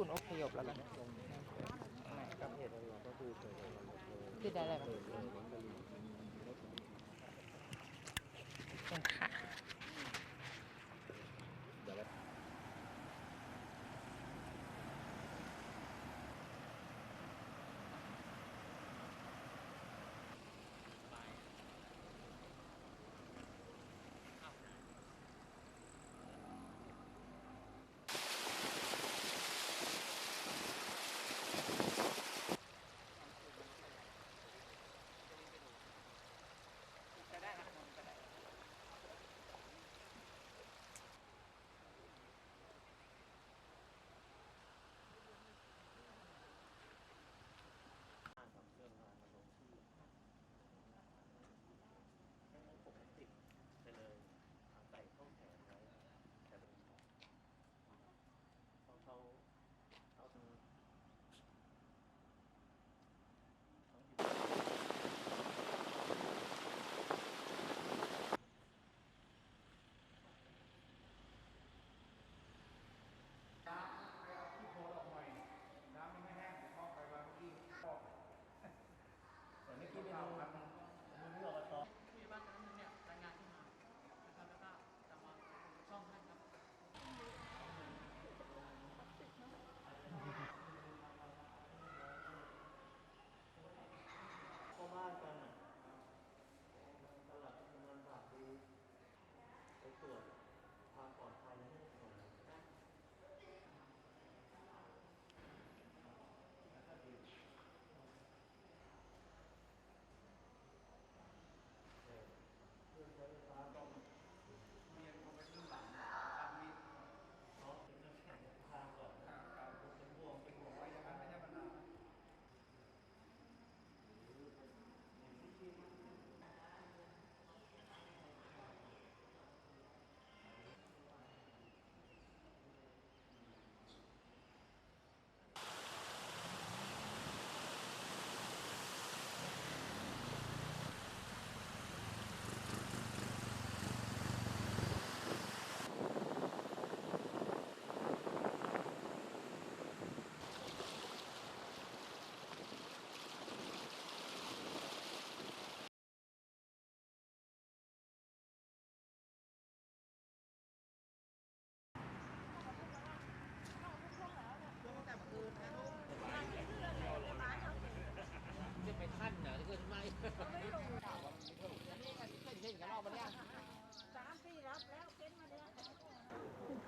ศูนย์อพยพแล้วกันไหนก็คือได้อะไรบ้าง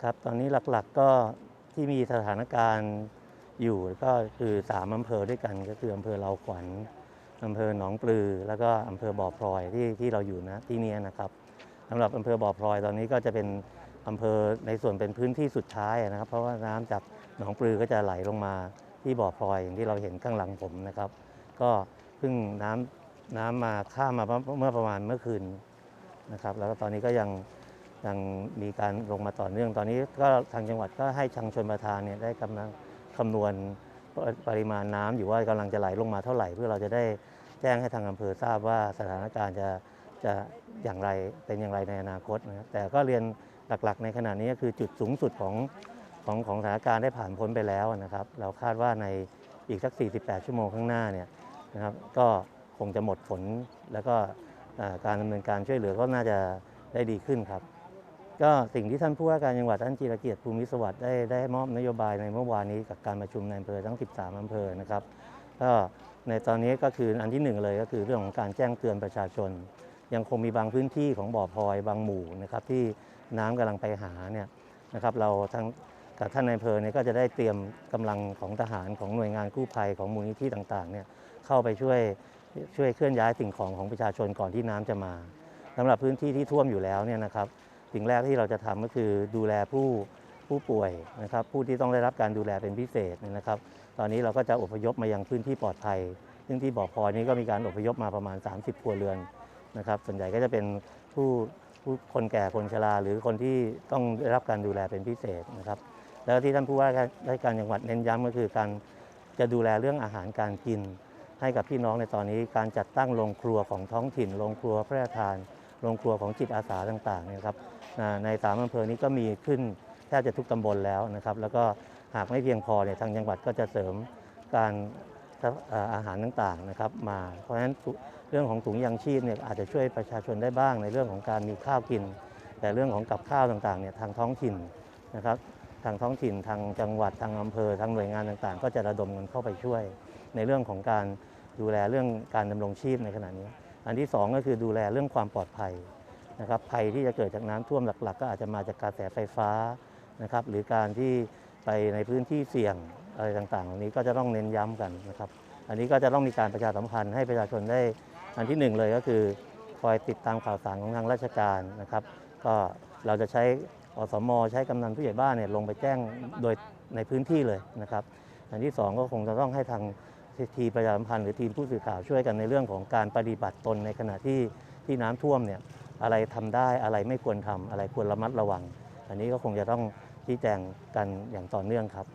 ครับ ตอนนี้หลักๆก็ที่มีสถานการณ์อยู่ก็คือสามอำเภอด้วยกัน ก็คืออำเภอเราขวัญอำเภอหนองปลือ แล้วก็อำเภอบ่อพลอยที่ที่เราอยู่นะที่เนี้ยนะครับสำหรับอำเภอบ่อพลอยตอนนี้ก็จะเป็นอำเภอในส่วนเป็นพื้นที่สุดท้ายนะครับ เพราะว่าน้ำจากหนองปลือก็จะไหลลงมาที่บ่อพลอยอย่างที่เราเห็นข้างหลังผมนะครับ ก็เพิ่งน้ำน้ำมาข้ามมาเมื่อประมาณเมื่อคืนนะครับ แล้วก็ตอนนี้ก็ยัง ยังมีการลงมาต่อเนื่องตอนนี้ก็ทางจังหวัดก็ให้ทางชนประทานเนี่ยได้กำลังคำนวณปริมาณน้ำอยู่ว่ากำลังจะไหลลงมาเท่าไหร่ เพื่อเราจะได้แจ้งให้ทางอำเภอทราบว่าสถานการณ์จะจะอย่างไรเป็นอย่างไรในอนาคตนะครับแต่ก็เรียนหลักๆ ในขณะนี้ก็คือจุดสูงสุดของของของสถานการณ์ได้ผ่านพ้นไปแล้วนะครับ เราคาดว่าในอีกสัก 48 ชั่วโมงข้างหน้าเนี่ยนะครับก็คงจะหมดฝนแล้วก็การดำเนินการช่วยเหลือก็น่าจะได้ดีขึ้นครับ ก็สิ่งที่ท่านผู้ว่าการจังหวัดท่านจีรเกียรติภูมิสวัสดิ์ได้ได้มอบนโยบายในเมื่อวานนี้กับการประชุมในอำเภอทั้ง 13 อำเภอนะครับก็ในตอนนี้ก็คืออันที่หนึ่งเลยก็คือเรื่องของการแจ้งเตือนประชาชน ยังคงมีบางพื้นที่ของบ่อพลอยบางหมู่นะครับที่น้ำกำลังไปหาเนี่ยนะครับเราทั้งกับท่านในายอำเภอเนี่ยก็จะได้เตรียมกำลังของทหารของหน่วยงานกู้ภัยของมูลนิธิต่างๆเนี่ยเข้าไปช่วยช่วยเคลื่อนย้ายสิ่งของของประชาชนก่อนที่น้ำจะมาสำหรับพื้นที่ที่ท่วมอยู่แล้วเนี่ยนะครับ สิ่งแรกที่เราจะทำก็คือดูแลผู้ผู้ป่วยนะครับ ผู้ที่ต้องได้รับการดูแลเป็นพิเศษนะครับ ตอนนี้เราก็จะอพยพมายังพื้นที่ปลอดภัย ซึ่งที่บ่อพลอยนี้ก็มีการอพยพมาประมาณ 30 ครัวเรือนนะครับ ส่วนใหญ่ก็จะเป็นผู้ผู้คนแก่คนชราหรือคนที่ต้องได้รับการดูแลเป็นพิเศษนะครับ แล้วที่ท่านผู้ว่าราชการจังหวัดเน้นย้ำก็คือการจะดูแลเรื่องอาหารการกิน ให้กับพี่น้องในตอนนี้การจัดตั้งโรงครัวของท้องถิ่นโรงครัวพระราชทานโรงครัวของจิตอาสาต่างๆนี่ยครับ ในสามอำเภอนี้ก็มีขึ้นแทบจะทุกตำบลแล้วนะครับ แล้วก็หากไม่เพียงพอเนี่ยทางจังหวัดก็จะเสริมการอาหารต่างๆนะครับมา เพราะฉะนั้นเรื่องของถุงยางชีพเนี่ยอาจจะช่วยประชาชนได้บ้างในเรื่องของการมีข้าวกิน แต่เรื่องของกับข้าวต่างๆเนี่ยทางท้องถิ่นนะครับทางท้องถิ่นทางจังหวัดทางอำเภอทางหน่วยงานต่างๆ ก็จะระดมกันเข้าไปช่วย ในเรื่องของการดูแลเรื่องการดำรงชีพในขณะนี้ อันที่สองก็คือดูแลเรื่องความปลอดภัย นะครับภัยที่จะเกิดจากน้ำท่วมหลัก ๆ ก็อาจจะมาจากกระแสไฟฟ้านะครับหรือการที่ไปในพื้นที่เสี่ยงอะไรต่างๆเหล่านี้ก็จะต้องเน้นย้ำกันนะครับ อันนี้ก็จะต้องมีการประชาสัมพันธ์ให้ประชาชนได้อันที่หนึ่งเลยก็คือ คอยติดตามข่าวสารของทางราชการนะครับ ก็เราจะใช้อสมใช้กำนันผู้ใหญ่บ้านเนี่ยลงไปแจ้งโดยในพื้นที่เลยนะครับ อันที่สองก็คงจะต้องให้ทางทีประชาสัมพันธ์หรือทีมผู้สื่อข่าวช่วยกันในเรื่องของการปฏิบัติตนในขณะที่ที่น้ำท่วมเนี่ย อะไรทำได้อะไรไม่ควรทำอะไรควรระมัดระวัง อันนี้ก็คงจะต้องชี้แจงกันอย่างต่อเนื่องครับ